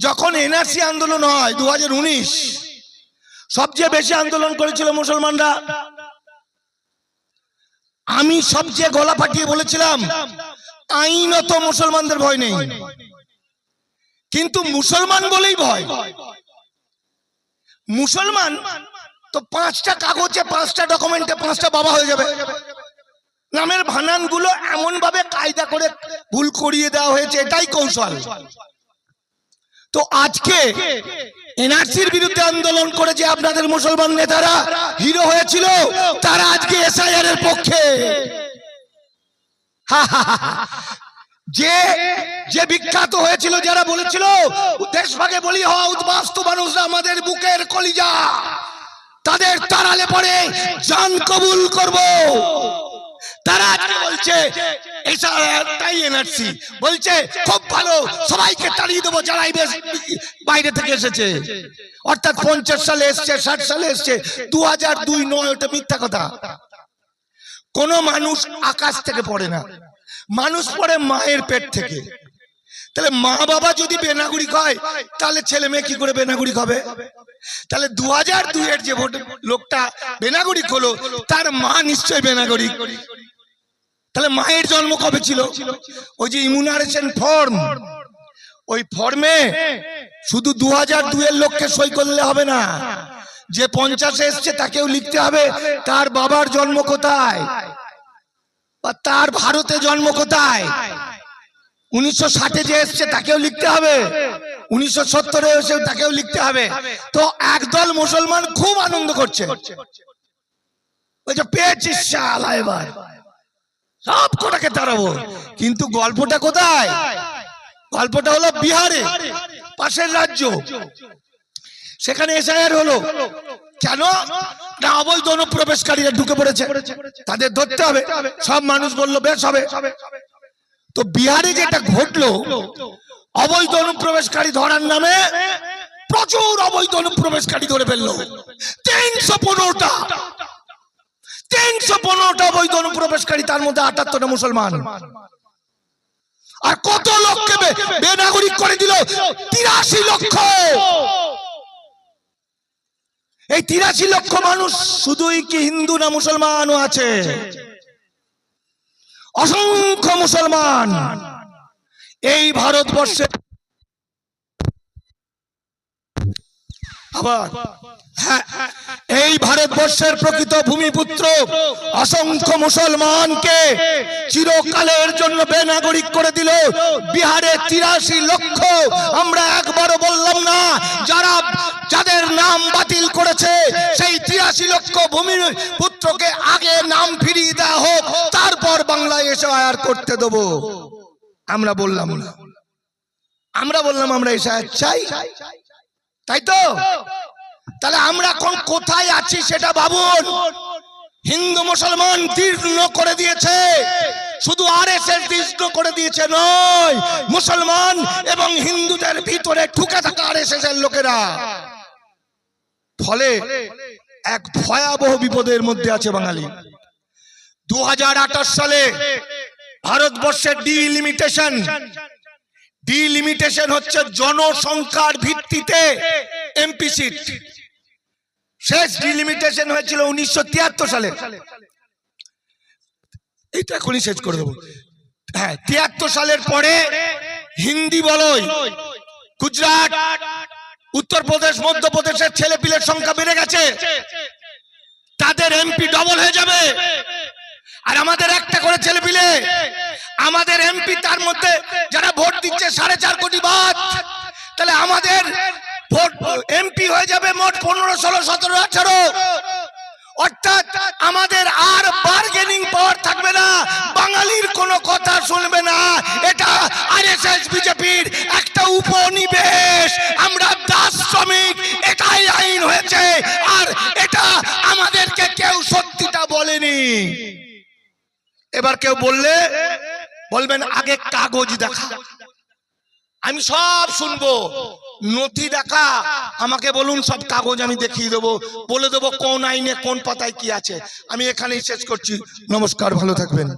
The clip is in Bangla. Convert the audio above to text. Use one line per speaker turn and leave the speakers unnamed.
যখন এনআরসি আন্দোলন হয় দু সবচেয়ে বেশি আন্দোলন করেছিল মুসলমানরা। আমি সবচেয়ে গলা ফাটিয়ে বলেছিলাম, আইনত মুসলমানদের ভয় নেই। কিন্তু মুসলমান বলেই ভয়। মুসলমান তো পাঁচটা কাগজে, পাঁচটা ডকুমেন্টে, পাঁচটা বাবা হয়ে যাবে। নামের ভানানগুলো এমন ভাবে কায়দা করে ভুল করিয়ে দেওয়া হয়েছে, এটাই কৌশল। তো আজকে এনআরসির বিরুদ্ধে আন্দোলন করে যে আপনাদের মুসলমান নেতারা হিরো হয়েছিল, তারা আজকে এসআইআর এর পক্ষে। যে যে বিখ্যাত হয়েছিল, যারা বলেছিল, দেশভাগে বলি হওয়া উদ্বাস্তু মানুষরা আমাদের বুকের কলিজা, তাদের তাড়ালে পরে জান কবুল করব। তারা আজকে বলছে বলছে, খুব ভালো, সবাইকে তাড়িয়ে দেবো, যারা বাইরে থেকে এসেছে। অর্থাৎ পঞ্চাশ সালে এসছে, ষাট সালে এসছে দু হাজার দুই নয়, ওটা মিথ্যা কথা। কোন মানুষ আকাশ থেকে পড়ে না। মানুষ পড়ে মায়ের পেট থেকে। তাহলে মা বাবা যদি বেনাগরিক খায় তাহলে ছেলে মেয়ে কি করে বেনাগরিক হবে? তাহলে দু হাজার দুইয়ের যে ভোট লোকটা বেনাগরিক হলো, তার মা নিশ্চয় বেনাগরিক। তাহলে মায়ের জন্ম কবে ছিল? ওই যে ইমিউনারেশন ফর্ম। ওই ফর্মে শুধু দু হাজার দুইয়ের লোককে সই করলে হবে না, যে পঞ্চাশে এসছে তাকেও লিখতে হবে, তার বাবার জন্ম কোথায়? বা তার ভারতে জন্ম কোথায়? উনিশশো ষাটে যে এসছে তাকেও লিখতে হবে। উনিশশো সত্তরে এসে তাকেও লিখতে হবে। তো একদল মুসলমান খুব আনন্দ করছে। বলছে পেয়েছিস শালা এবার। সব কটাকে তাড়াবো। কিন্তু গল্পটা কোথায়? গল্পটা হলো বিহারে, পাশের রাজ্য। সেখানে এসআইআর হলো। কেন? না, অবৈধ অনুপ্রবেশকারীরা ঢুকে পড়েছে। তাদের ধরতে হবে। সব মানুষ বলল, বেশ হবে। তো বিহারে যেটা ঘটলো অবৈধ অনুপ্রবেশকারী ধরার নামে প্রচুর অবৈধ অনুপ্রবেশকারী ধরে ফেলল। তিনশো পনেরোটা। তিনশো পনেরোটা অবৈধ অনুপ্রবেশকারী তার মধ্যে আটাত্তরটা মুসলমান। আর কত লোককে বে- বেনাগরিক করে দিল? তিরাশি লক্ষ। এই তিরাশি লক্ষ মানুষ শুধুই কি হিন্দু না মুসলমানও আছে? অসংখ্য মুসলমান। এই ভারতবর্ষে আবার হ্যাঁ, এই ভারতবর্ষের প্রকৃত ভূমিপুত্র অসংখ্য মুসলমানকে চিরকালের জন্য বেনাগরিক করে দিল। বিহারে তিরাশি লক্ষ আমরা একবারও বললাম না যারা যাদের নাম বাতিল করেছে সেই তিরাশি লক্ষ ভূমি পুত্রকে আগে নাম ফিরিয়ে দেওয়া হোক তারপর বাংলায় এসে আয়ার করতে দেবো। আমরা বললাম না। আমরা বললাম, আমরা এসে চাই। তাই তো? তাহলে আমরা এখন কোথায় আছি সেটা ভাবুন। হিন্দু, মুসলমান তীর্ণ করে দিয়েছে। শুধু আর এস এস তীর্ণ করে দিয়েছে নয়, মুসলমান এবং হিন্দুদের ভিতরে ঠুকে থাকা আর এস এর লোকেরা। ফলে এক ভয়াবহ বিপদের মধ্যে আছে বাঙালি। দু হাজার আঠাশ সালে ভারতবর্ষের ডিলিমিটেশন ডিলিমিটেশন হচ্ছে জনসংখ্যার ভিত্তিতে এমপি সিট শেষ ডিলিমিটেশন হয়েছিল উনিশশো তিয়াত্তর সালে। এটা এখনই শেষ করে দেবো। হ্যাঁ তিয়াত্তর সালের পরে হিন্দি বলই। গুজরাট, উত্তরপ্রদেশ, মধ্যপ্রদেশের ছেলে পিলের সংখ্যা বেড়ে গেছে। তাদের এমপি ডবল হয়ে যাবে। আর আমাদের একটা করে ছেলে পিলে আমাদের এমপি তার মধ্যে যারা ভোট দিচ্ছে সাড়ে চার কোটি বাদ, তাহলে আমাদের ভোট এমপি হয়ে যাবে মোট পনেরো, ষোলো, সতেরো, আঠারো। অর্থাৎ আমাদের আর বার্গেনিং পাওয়ার থাকবে না, বাঙালির কোনো কথা শুনবে না। এটা আরএসএস, বিজেপির একটা উপনিবেশ এবার কেউ বললে, বলবেন, আগে কাগজ দেখা। আমি সব শুনব। নথি দেখা। আমাকে বলুন, সব কাগজ আমি দেখিয়ে দেবো। বলে দেবো কোন আইনে কোন পাতায় কি আছে। আমি এখানেই শেষ করছি। নমস্কার, ভালো থাকবেন।